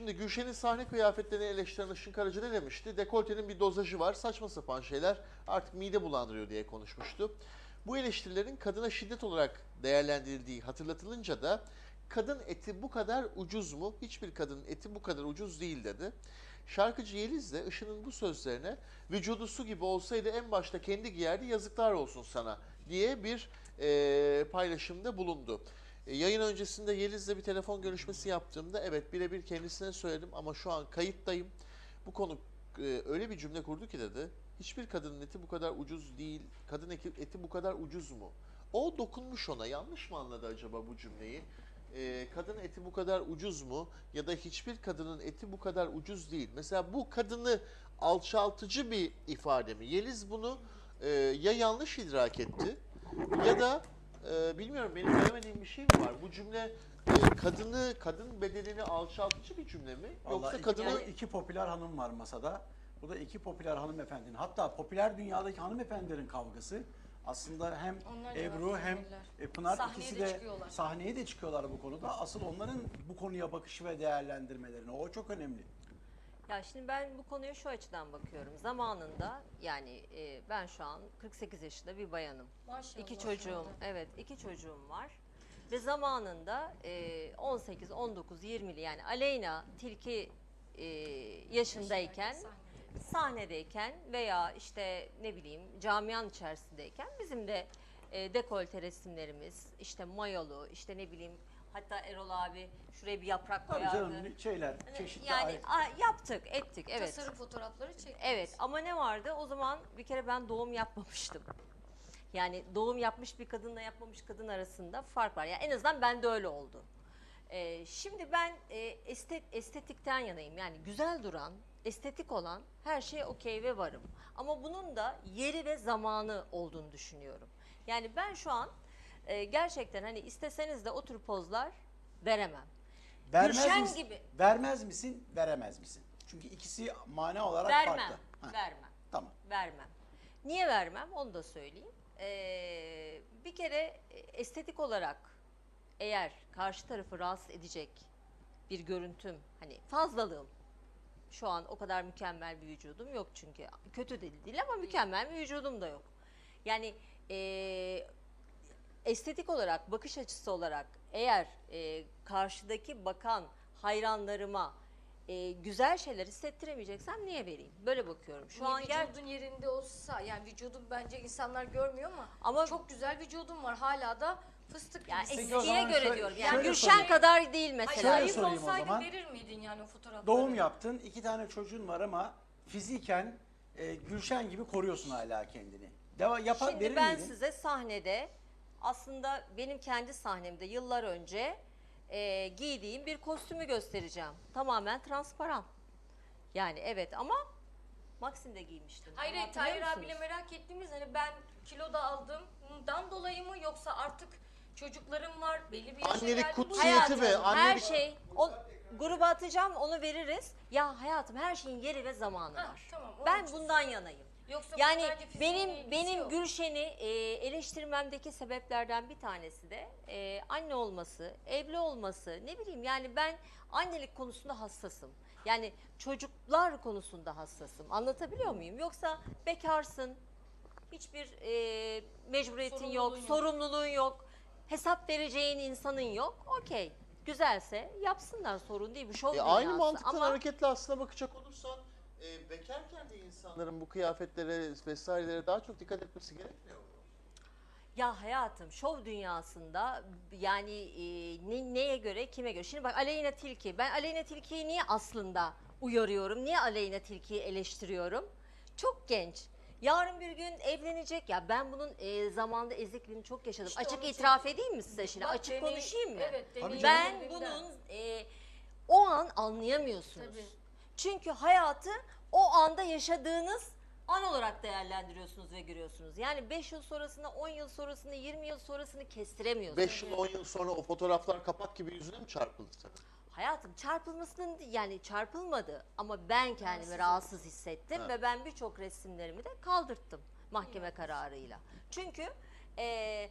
şimdi Gülşen'in sahne kıyafetlerini eleştiren Işın Karaca ne demişti? Dekoltenin bir dozajı var, saçma sapan şeyler artık mide bulandırıyor diye konuşmuştu. Bu eleştirilerin kadına şiddet olarak değerlendirildiği hatırlatılınca da kadın eti bu kadar ucuz mu? Hiçbir kadının eti bu kadar ucuz değil dedi. Şarkıcı Yeliz de Işın'ın bu sözlerine vücudu su gibi olsaydı en başta kendi giyerdi yazıklar olsun sana diye bir eee, paylaşımda bulundu. E, yayın öncesinde Yeliz'le bir telefon görüşmesi yaptığımda evet birebir kendisine söyledim ama şu an kayıttayım. Bu konu e, öyle bir cümle kurdu ki dedi. Hiçbir kadının eti bu kadar ucuz değil. Kadın eti, bu kadar ucuz mu? O dokunmuş ona. Yanlış mı anladı acaba bu cümleyi? E, kadın eti bu kadar ucuz mu? Ya da hiçbir kadının eti bu kadar ucuz değil. Mesela bu kadını alçaltıcı bir ifade mi? Yeliz bunu ya yanlış idrak etti ya da e, bilmiyorum benim bilemediğim bir şey mi var? Bu cümle e, kadını, kadın bedenini alçaltıcı bir cümle mi? Vallahi Yoksa iki, kadını iki popüler hanım var masada. Bu da iki popüler hanımefendinin. Hatta popüler dünyadaki hanımefendilerin kavgası. Aslında hem Onlar Ebru hem e, Pınar Sahneye ikisi de de çıkıyorlar. sahneye de çıkıyorlar bu konuda. Asıl onların bu konuya bakışı ve değerlendirmelerine. O çok önemli. Ya şimdi ben bu konuya şu açıdan bakıyorum. Zamanında yani e, ben şu an 48 yaşında bir bayanım. Maşallah. İki çocuğum, evet iki çocuğum var. Ve zamanında e, 18, 19, 20'li yani Aleyna Tilki e, yaşındayken Sahnede. sahnedeyken veya işte ne bileyim camian içerisindeyken bizim de e, dekolte resimlerimiz işte mayolu işte ne bileyim hatta Erol abi şuraya bir yaprak Tabii koyardı. canım şeyler, Hani çeşitli yani a- yaptık ettik evet. Tasarım fotoğrafları çektik. Evet ama ne vardı? O zaman bir kere ben doğum yapmamıştım. Yani doğum yapmış bir kadınla yapmamış kadın arasında fark var. Yani en azından bende öyle oldu. Ee, şimdi ben e, estet, estetikten yanayım. Yani güzel duran, estetik olan her şeye okey ve varım. Ama bunun da yeri ve zamanı olduğunu düşünüyorum. Yani ben şu an e, gerçekten hani isteseniz de o tür pozlar veremem. Vermez Gülşen misin? gibi. Vermez misin, veremez misin? Çünkü ikisi mana olarak Vermem, farklı. Ha, vermem. Tamam. Vermem. Niye vermem onu da söyleyeyim. Ee, bir kere estetik olarak eğer karşı tarafı rahatsız edecek bir görüntüm hani fazlalığım şu an o kadar mükemmel bir vücudum yok çünkü kötü de değil ama mükemmel bir vücudum da yok. Yani e, estetik olarak bakış açısı olarak eğer e, karşıdaki bakan hayranlarıma e, güzel şeyler hissettiremeyeceksem niye vereyim? Böyle bakıyorum. Şu Şu an ger- vücudun yerinde olsa yani vücudun bence insanlar görmüyor ama, Ama- çok güzel vücudun var hala da fıstık gibi. yani Peki o eskiye zaman göre şöyle- diyorum. Yani şöyle Gülşen sorayım. kadar değil Ay, mesela. Şöyle zayıf sorayım o olsaydın zaman. verir miydin yani o fotoğrafları? Doğum yaptın, iki tane çocuğun var ama fiziken e, Gülşen gibi koruyorsun hala kendini. Deva yapar Şimdi verir ben miydin? size sahnede aslında benim kendi sahnemde yıllar önce e, giydiğim bir kostümü göstereceğim. Tamamen transparan. Yani evet ama Maxim'de giymiştim. Hayır hayır Tahir hatırlıyor abiyle musunuz? merak ettiğimiz hani ben kilo da aldığımdan dolayı mı yoksa artık çocuklarım var belli bir yaşa Annelik geldim, bu kutsiyeti hayatım. be, annelik- her şey o, gruba atacağım onu veririz. Ya hayatım her şeyin yeri ve zamanı Ha, var. tamam, onun ben için bundan yanayım. Yoksa Yani benim benim yok. Gülşen'i e, eleştirmemdeki sebeplerden bir tanesi de e, anne olması, evli olması, ne bileyim yani ben annelik konusunda hassasım. Yani çocuklar konusunda hassasım. Anlatabiliyor muyum? Yoksa bekarsın, hiçbir e, mecburiyetin yok, Sorumluluğun yok. sorumluluğun yok, hesap vereceğin insanın yok. Okey. Güzelse yapsınlar sorun değil. Bu şov E, dünyası. aynı mantıktan Ama hareketle aslına bakacak olursan e, bekarken de insanların bu kıyafetlere vesairelere daha çok dikkat etmesi gerekmiyor mu? Ya hayatım şov dünyasında yani e, ne- neye göre kime göre? Şimdi bak Aleyna Tilki. Ben Aleyna Tilki'yi niye aslında uyarıyorum? Niye Aleyna Tilki'yi eleştiriyorum? Çok genç. Yarın bir gün evlenecek ya ben bunun e, zamanda ezikliğini çok yaşadım. İşte Açık itiraf edeyim mi size şimdi? Bak, Açık deney- konuşayım mı? Evet, Tabii deneyim ben bunun e, o an anlayamıyorsunuz. Tabii. Çünkü hayatı o anda yaşadığınız an olarak değerlendiriyorsunuz ve görüyorsunuz. Yani 5 yıl sonrasını, 10 yıl sonrasını, 20 yıl sonrasını kestiremiyorsunuz. 5 yıl 10 yıl sonra o fotoğraflar kapak gibi yüzüne mi çarpıldı sana? Hayatım çarpılmasının yani çarpılmadı ama ben kendimi rahatsız hissettim Ha. ve ben birçok resimlerimi de kaldırttım mahkeme kararıyla. Çünkü eee,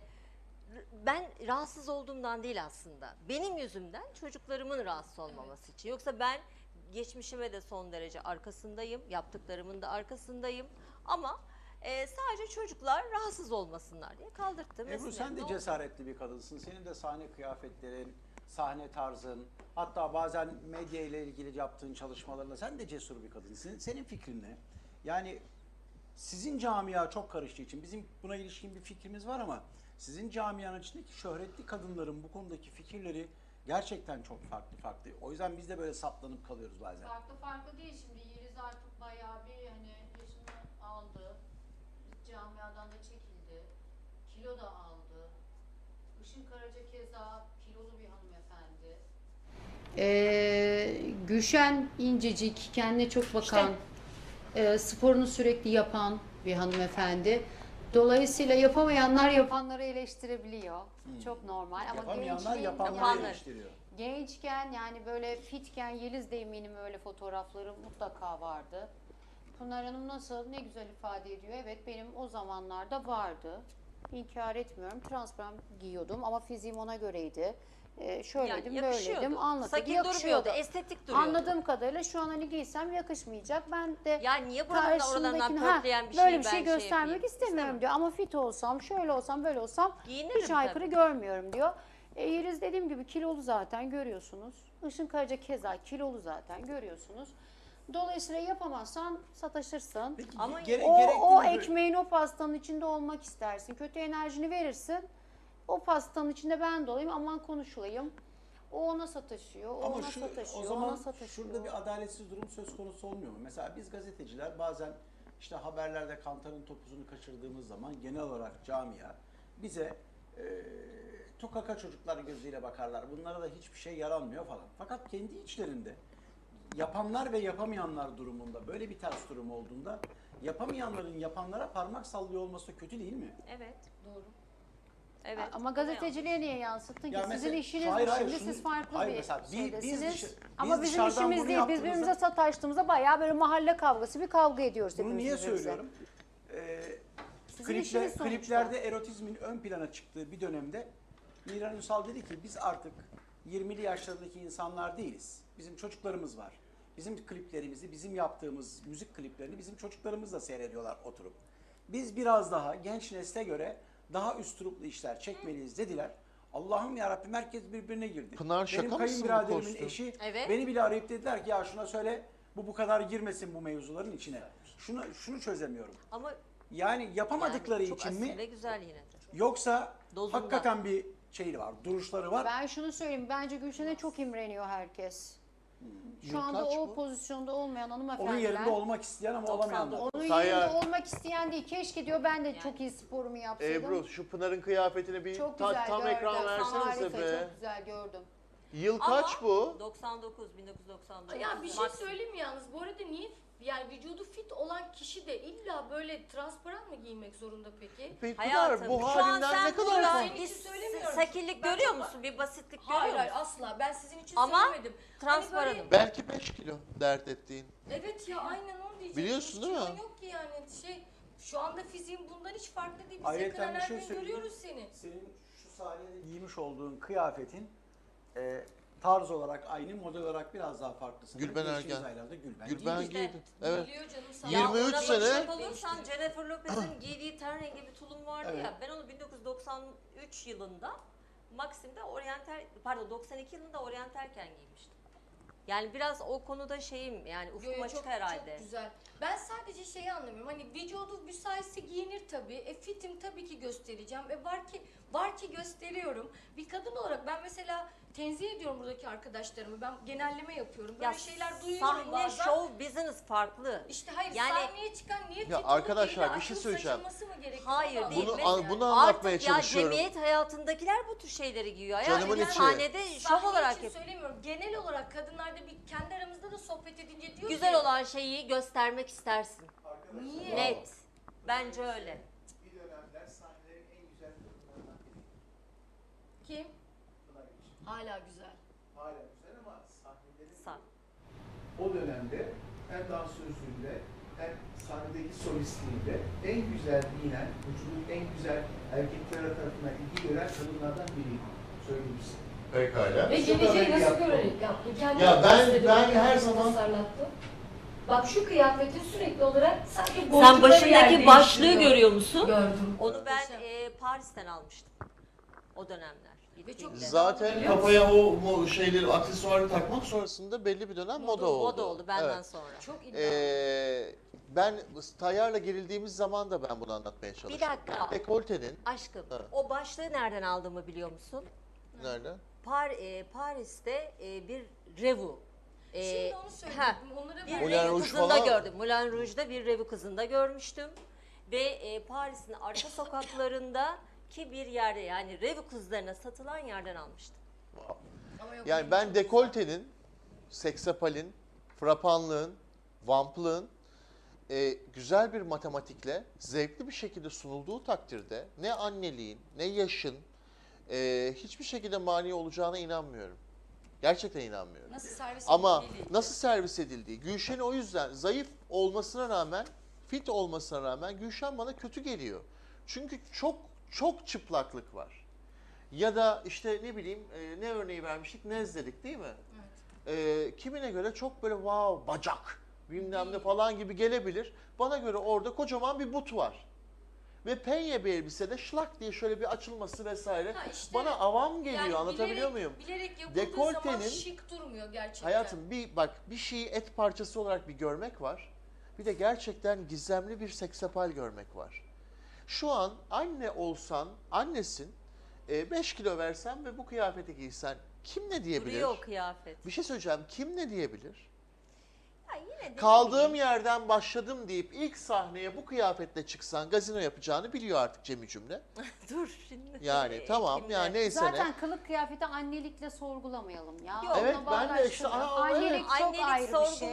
ben rahatsız olduğumdan değil aslında. Benim yüzümden çocuklarımın rahatsız olmaması için. Yoksa ben geçmişime de son derece arkasındayım. Yaptıklarımın da arkasındayım. Ama e, sadece çocuklar rahatsız olmasınlar diye kaldırttım. Ebru sen de cesaretli bir kadınsın. Senin de sahne kıyafetlerin, sahne tarzın, hatta bazen medya ile ilgili yaptığın çalışmalarla sen de cesur bir kadınsın. Senin fikrin ne? Yani sizin camia çok karıştığı için bizim buna ilişkin bir fikrimiz var ama sizin camianın içindeki şöhretli kadınların bu konudaki fikirleri gerçekten çok farklı farklı. O yüzden biz de böyle saplanıp kalıyoruz bazen. Farklı farklı değil şimdi Yeliz artık bayağı bir hani yaşını aldı. Camiadan da çekildi. Kilo da aldı. Işın Karaca keza kilolu bir hanımefendi. Ee, Gülşen incecik, kendine çok bakan, e, sporunu sürekli yapan bir hanımefendi. Dolayısıyla yapamayanlar yapanları eleştirebiliyor. Çok normal ama Yapamayanlar gençliğin- yapanları Yapanlar. eleştiriyor. gençken yani böyle fitken Yeliz de eminim öyle fotoğrafları mutlaka vardı. Pınar Hanım nasıl ne güzel ifade ediyor. Evet benim o zamanlarda vardı. İnkar etmiyorum. Transparan giyiyordum ama fiziğim ona göreydi. Ee, şöyleydim, Yani böyleydim, anlatırdı. Sakil yakışıyordu. durmuyordu, estetik duruyordu. Anladığım kadarıyla şu an hani giysem yakışmayacak. Ben de Ya niye buradan oralarından karşımdakine, ha, pörtleyen bir şeyi böyle bir ben şey göstermek yapayım? istemiyorum İstemem. diyor. Ama fit olsam, şöyle olsam, böyle olsam Giyinirim hiç aykırı tabii. görmüyorum diyor. E, Yeliz dediğim gibi kilolu zaten görüyorsunuz. Işın Karaca keza kilolu zaten görüyorsunuz. Dolayısıyla yapamazsan sataşırsın. Peki, Ama gere- o, gerekli o mi böyle- ekmeğin o pastanın içinde olmak istersin. Kötü enerjini verirsin. O pastanın içinde ben de olayım aman konuşulayım. O ona sataşıyor, o Ama ona şu, sataşıyor, o zaman ona sataşıyor. şurada bir adaletsiz durum söz konusu olmuyor mu? Mesela biz gazeteciler bazen işte haberlerde kantarın topuzunu kaçırdığımız zaman genel olarak camia bize e, tokaka çocuklar gözüyle bakarlar. Bunlara da hiçbir şey yaranmıyor falan. Fakat kendi içlerinde yapanlar ve yapamayanlar durumunda böyle bir ters durum olduğunda yapamayanların yapanlara parmak sallıyor olması kötü değil mi? Evet. Doğru. Evet. Ama gazeteciliğe niye yansıttın ki? Ya Sizin mesela- işiniz hayır, bu hayır, şimdi şunu- siz farklı hayır, bir mesela biz- biz şeydesiniz. dışı- Ama biz bizim dışarıdan işimiz bunu değil. Biz yaptığımızda- birbirimize sataştığımızda bayağı böyle mahalle kavgası bir kavga ediyoruz Bunu hepimiz niye birbirimize. söylüyorum? Ee, Sizin klipler, işiniz sonuçta. kliplerde erotizmin ön plana çıktığı bir dönemde Miran Ünsal dedi ki biz artık 20'li yaşlarındaki insanlar değiliz. Bizim çocuklarımız var. Bizim kliplerimizi, bizim yaptığımız müzik kliplerini bizim çocuklarımız da seyrediyorlar oturup. Biz biraz daha genç nesle göre daha üstruplu işler çekmeliyiz dediler. Allah'ım yarabbim herkes birbirine girdi. Pınar, şaka Benim mısın bu kayınbiraderimin kostüm? eşi Evet. beni bile arayıp dediler ki ya şuna söyle bu bu kadar girmesin bu mevzuların içine. Şunu şunu çözemiyorum. Ama Yani yapamadıkları yani çok için asil mi ve güzel yine de. yoksa Dozunda. hakikaten bir şeyi var, duruşları var. Ben şunu söyleyeyim. Bence Gülşen'e çok imreniyor herkes. Şu Yıl anda kaç o bu? pozisyonda olmayan hanımefendiler. Onun yerinde olmak isteyen ama 99. olamayanlar. Onun Tayyar. yerinde olmak isteyen değil. Keşke diyor ben de çok iyi sporumu yapsaydım. Ebru şu Pınar'ın kıyafetini bir çok ta- güzel tam gördüm. ekran versenize Harika, be. çok güzel gördüm. Yıl Ama kaç bu? 99, 1999. Ya bir şey söyleyeyim mi yalnız? Bu arada niye yani vücudu fit olan kişi de illa böyle transparan mı giymek zorunda peki? Peki Hayatım, Pınar bu şu an halinden sen ne kadar bir söylemiyorum. sakillik Ben görüyor çok- musun? Bir basitlik Hayır görüyor hayır musun? asla. Ben sizin için Ama söylemedim. transparanım. Hani böyle- Belki 5 kilo dert ettiğin. evet ya aynen onu diyecektim. Biliyorsun Hiç değil mi? yalan Yok ki yani şey şu anda fiziğin bundan hiç farklı değil. Biz Ayrıca bir her şey gün söyleyeyim. görüyoruz seni. Senin şu sahnede giymiş olduğun kıyafetin e, tarz olarak aynı, model olarak biraz daha farklısın. Gülben Geçtiğimiz Ergen. aylarda Gülben. Gülben giydi. Evet. Biliyor canım sağ ol. 23 ya sene- bakacak olursan Jennifer Lopez'in giydiği ten rengi bir tulum vardı Evet. ya. Ben onu 1993 yılında Maxim'de oryantal pardon 92 yılında oryantalken giymiştim. Yani biraz o konuda şeyim yani Yo, ufkum yo, açık çok, herhalde. Çok güzel. Ben sadece şeyi anlamıyorum. Hani vücudu müsaitse giyinir tabii. E fitim tabii ki göstereceğim. E var ki var ki gösteriyorum. Bir kadın olarak ben mesela tenzih ediyorum buradaki arkadaşlarımı. Ben genelleme yapıyorum. Böyle Ya şeyler duyuyorum sahne, bazen. show, business farklı. İşte hayır Yani- sahneye çıkan niye olup arkadaşlar, bir şey söyleyeceğim. Hayır değil. Bunu- anlamıyorum bunu yani. anlatmaya Artık ya çalışıyorum. cemiyet hayatındakiler bu tür şeyleri giyiyor. Canımın Yani içi. sahnede şov Sahne olarak için yapıyor. söylemiyorum. Genel olarak kadınlarda bir kendi aramızda da sohbet edince diyor Güzel ki, olan şeyi göstermek istersin. Niye? Net. Bence öyle. Bir dönemler sahnelerin en güzel kadınlarından biri. Kim? Hala güzel. Hala güzel ama sahnelerin Sağ. o dönemde hem dansözlüğünde hem sahnedeki solistliğinde en güzel giyinen, vücudun en güzel erkekler tarafından ilgi gören kadınlardan biriyim. Söyleyeyim size. Pekala. Ve geleceği nasıl görerek yaptı? Kendi Ya ben- ben her zaman-. Bak şu kıyafeti sürekli olarak sadece Sen başındaki başlığı görüyor musun? Gördüm. Onu ben e, Paris'ten almıştım. O dönemler. Ve çok gittiğimde. Zaten kafaya o mo- şeyleri, aksesuarı takmak sonrasında belli bir dönem moda, oldu. Moda oldu benden Evet. sonra. çok iddialı. Ee, ben Tayyar'la gerildiğimiz zaman da ben bunu anlatmaya çalıştım. Bir dakika. Dekoltenin Aşkım Evet. o başlığı nereden aldığımı biliyor musun? nerede? Par, e, Paris'te e, bir revu. E, Şimdi onu ha, söyleyecektim. Onlara bir Moulin revu Rouge kızında falan mı? gördüm. Moulin Rouge'da bir revu kızında görmüştüm. Ve e, Paris'in arka sokaklarında ki bir yerde yani revu kızlarına satılan yerden almıştım. Ama yok, Yani ben dekoltenin, seksapalin, frapanlığın, vamplığın e, güzel bir matematikle zevkli bir şekilde sunulduğu takdirde ne anneliğin ne yaşın e, hiçbir şekilde mani olacağına inanmıyorum. Gerçekten inanmıyorum. Nasıl servis Ama edildiğiyle nasıl servis edildiği, Gülşen'i o yüzden zayıf olmasına rağmen, fit olmasına rağmen Gülşen bana kötü geliyor. Çünkü çok çok çıplaklık var. Ya da işte ne bileyim e, ne örneği vermiştik? Nez dedik değil mi? E, kimine göre çok böyle wow bacak bilmem ne falan gibi gelebilir. Bana göre orada kocaman bir but var. Ve penye bir elbisede şlak diye şöyle bir açılması vesaire. Ha işte, bana avam geliyor Yani anlatabiliyor bilerek- muyum? Bilerek yapıldığı zaman Dekoltenin- şık durmuyor gerçekten. Hayatım bir bak bir şeyi et parçası olarak bir görmek var. Bir de gerçekten gizemli bir seksapal görmek var. Şu an anne olsan, annesin, 5 kilo versen ve bu kıyafeti giysen kim ne diyebilir? Duruyor o kıyafet. Bir şey söyleyeceğim. Kim ne diyebilir? Ya yine de Kaldığım yerden başladım deyip ilk sahneye bu kıyafetle çıksan gazino yapacağını biliyor artık Cem'i cümle. Dur şimdi. Yani tamam kimde? yani neyse Zaten ne. kılık kıyafeti annelikle sorgulamayalım ya. Yok. Evet ben de işte bağdaştırma. Aa, evet. Annelik çok Annelik ayrı bir şey.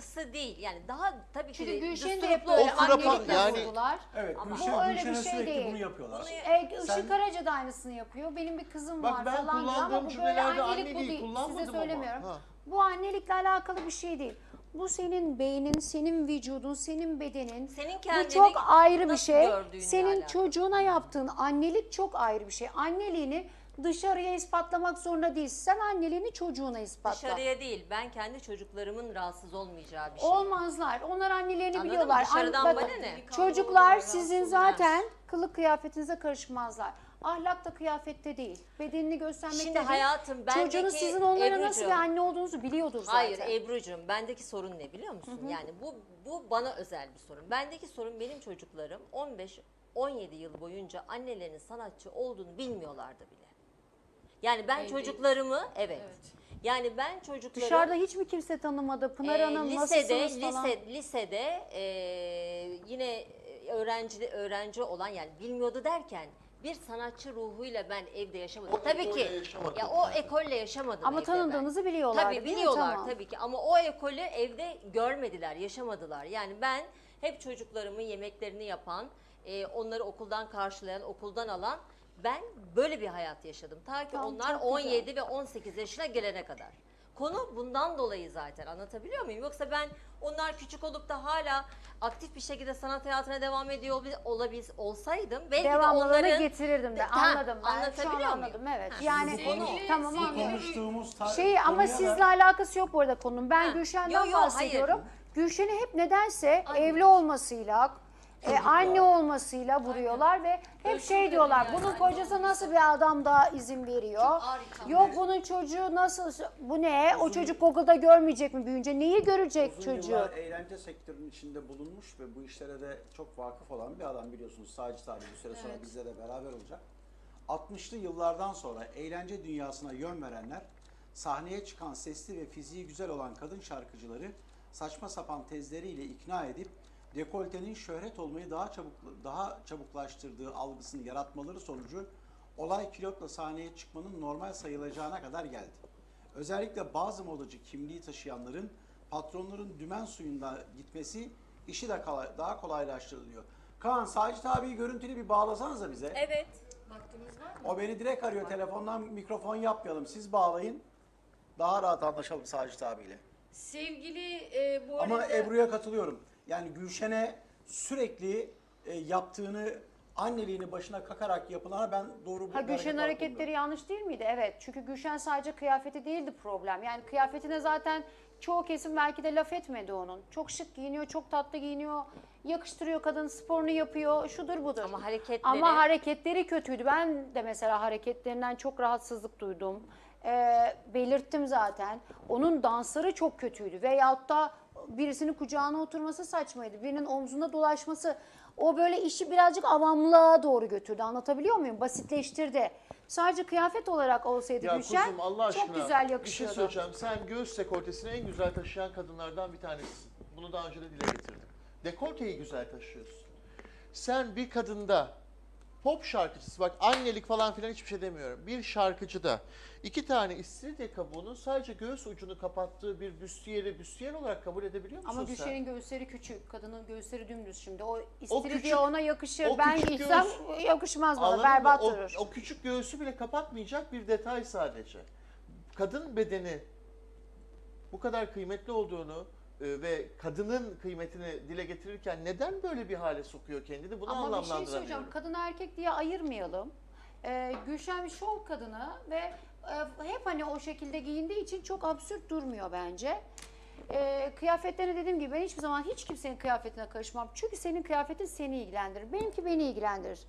Sorgulaması değil. Yani daha tabii Çünkü ki Gülşen de düsturuplu hep böyle O annelikle yani- vurdular. Evet, Ama Gülşen, o öyle Gülşen'e bir şey sürekli değil. bunu yapıyorlar. Bunu- E, Sen- Işık Karaca da aynısını yapıyor. Benim bir kızım Bak var ben falan diyor ama kullandığım bu böyle cümlelerde annelik anne bu değil, değil. kullanmadım Size ama. söylemiyorum. Ha. Bu annelikle alakalı bir şey değil. Bu senin beynin, senin vücudun, senin bedenin. Senin Bu kendini çok ayrı bir nasıl şey. gördüğünle Senin alakalı. çocuğuna yaptığın annelik çok ayrı bir şey. Anneliğini dışarıya ispatlamak zorunda değilsin. Sen anneliğini çocuğuna ispatla. dışarıya değil. Ben kendi çocuklarımın rahatsız olmayacağı bir şey. Olmazlar. Onlar annelerini Anladın mı? biliyorlar. Dışarıdan An- bana ne? Çocuklar sizin zaten kılık kıyafetinize karışmazlar. Ahlak da kıyafette değil. Bedenini göstermekte Şimdi değil. hayatım bendeki Çocuğunuz sizin onlara nasıl bir Ebru'cum, anne olduğunuzu biliyordur zaten. Hayır Ebru'cum bendeki sorun ne biliyor musun? Yani bu bu bana özel bir sorun. Bendeki sorun benim çocuklarım 15-17 yıl boyunca annelerinin sanatçı olduğunu bilmiyorlardı bile. Yani ben Evde- çocuklarımı evet. Evet. Yani ben çocuklarım Dışarıda hiç mi kimse tanımadı? Pınar e, Hanım lisede nasılsınız falan? lise lisede e, yine öğrenci öğrenci olan yani bilmiyordu derken bir sanatçı ruhuyla ben evde yaşamadım. O tabii ki yaşamadın ya o ekolle yaşamadım Ama evde ben. tanıdığınızı biliyorlar. Tabii biliyorlar tabii ki ama o ekolü evde görmediler, yaşamadılar. Yani ben hep çocuklarımın yemeklerini yapan, e, onları okuldan karşılayan, okuldan alan ben böyle bir hayat yaşadım. Ta ki Tamam, onlar çok 17 ve 18 yaşına gelene kadar. Konu bundan dolayı zaten anlatabiliyor muyum? Yoksa ben onlar küçük olup da hala aktif bir şekilde sanat hayatına devam ediyor olabil olsaydım belki de Devamlılığını onların getirirdim de. Ha, Anladım ben. Şu an anlatabiliyor muyum? anladım evet. Ha. Yani konu- tamam Bu anlıyorum. konuştuğumuz ta- Şey ama konuya da- sizle alakası yok bu arada konunun. Ben Ha. Gülşen'den Yo, yo, bahsediyorum. Gülşen'i hep nedense evli olmasıyla, e, anne olmasıyla vuruyorlar ve hep şey diyorlar. Bunun kocası nasıl bir adam da izin veriyor? Yok bunun çocuğu nasıl bu ne? O çocuk Google'da görmeyecek mi büyüyünce? Neyi görecek Uzun yıllar eğlence sektörünün içinde bulunmuş ve bu işlere de çok vakıf olan bir adam biliyorsunuz. Sacit abi bir süre sonra bizle de beraber olacak. 60'lı yıllardan sonra eğlence dünyasına yön verenler sahneye çıkan sesli ve fiziği güzel olan kadın şarkıcıları saçma sapan tezleriyle ikna edip dekoltenin şöhret olmayı daha çabuk daha çabuklaştırdığı algısını yaratmaları sonucu olay kilotla sahneye çıkmanın normal sayılacağına kadar geldi. Özellikle bazı modacı kimliği taşıyanların patronların dümen suyunda gitmesi işi de kolay- daha kolaylaştırılıyor. Kaan, Sacit abiyi görüntülü bir bağlasanıza bize. Evet. Vaktimiz var mı? O beni direkt arıyor telefondan mikrofon yapmayalım. Siz bağlayın. Daha rahat anlaşalım Sacit abiyle. Sevgili e, bu Ama arada... Ebru'ya katılıyorum. Yani Gülşen'e sürekli e, yaptığını anneliğini başına kakarak yapılana ben doğru bir Ha Gülşen'in hareket hareketleri yanlış değil miydi? Evet. Çünkü Gülşen sadece kıyafeti değildi problem. Yani kıyafetine zaten çoğu kesim belki de laf etmedi onun. Çok şık giyiniyor, çok tatlı giyiniyor. Yakıştırıyor kadın, sporunu yapıyor, şudur budur. Ama hareketleri Ama hareketleri kötüydü. Ben de mesela hareketlerinden çok rahatsızlık duydum. Ee, belirttim zaten. Onun dansları çok kötüydü. Veyahut da birisinin kucağına oturması saçmaydı. Birinin omzunda dolaşması. O böyle işi birazcık avamlığa doğru götürdü. Anlatabiliyor muyum? Basitleştirdi. Sadece kıyafet olarak olsaydı Ya Gülşen kuzum Allah aşkına çok güzel bir şey yakışıyordu. söyleyeceğim. Sen göğüs dekoltesini en güzel taşıyan kadınlardan bir tanesisin. Bunu daha önce de dile getirdim. Dekolteyi güzel taşıyorsun. Sen bir kadında pop şarkıcısı bak annelik falan filan hiçbir şey demiyorum. Bir şarkıcıda iki tane istiridye kabuğunun sadece göğüs ucunu kapattığı bir büstiyeri büstiyer olarak kabul edebiliyor musun Ama sen? Gülşen'in göğüsleri küçük, kadının göğüsleri dümdüz şimdi. O küçük- istiridye ona yakışır. o ben küçük giysem yakışmaz bana, Anladın mı? berbat o, durur. o küçük göğsü bile kapatmayacak bir detay sadece. Kadın bedeni bu kadar kıymetli olduğunu ve kadının kıymetini dile getirirken neden böyle bir hale sokuyor kendini bunu Ama bir şey anlamlandıramıyorum. söyleyeceğim. Kadın erkek diye ayırmayalım. Ee, Gülşen bir şov kadını ve e, hep hani o şekilde giyindiği için çok absürt durmuyor bence. Ee, kıyafetlerine dediğim gibi ben hiçbir zaman hiç kimsenin kıyafetine karışmam. Çünkü senin kıyafetin seni ilgilendirir. Benimki beni ilgilendirir.